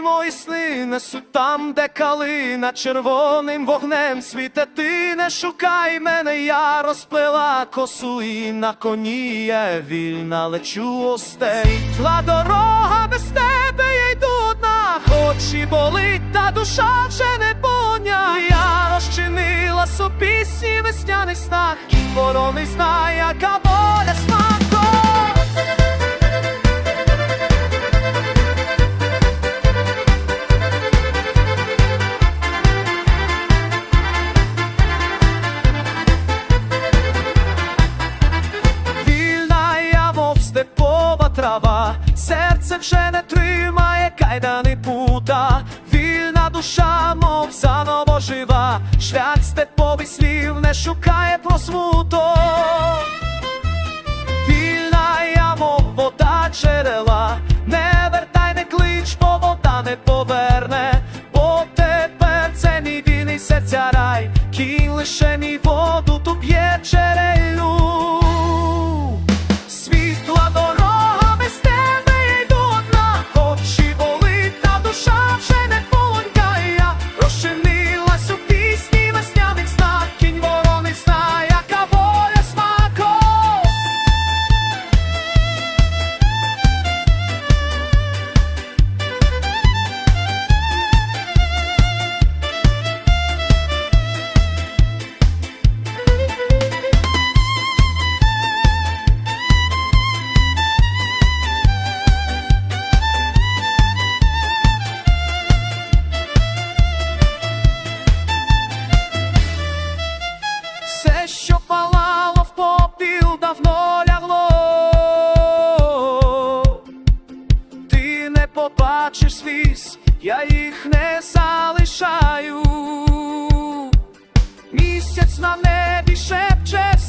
Ти мої сни несуть там, де калина червоним вогнем світе. Ти не шукай мене, я розплела косу і на коні я вільна лечу остей. Тла дорога без тебе я йду одна, хоч і болить, та душа вже не поня. Я розчинила собі сні весняних снах, і ворони знає, яка воля смаком. Степова трава, серце вже не тримає кайдани пута, вільна душа, мов заново жива, шлях степовий слів не шукає просмуток. Вільна я, мов вода джерела, не вертай, не клич, бо вода не поверне, бо тепер це мій вільний серця рай, кінь лише мій воду давно лягло. Ти не побачиш сліз, я їх не залишаю. Місяць на небі шепче.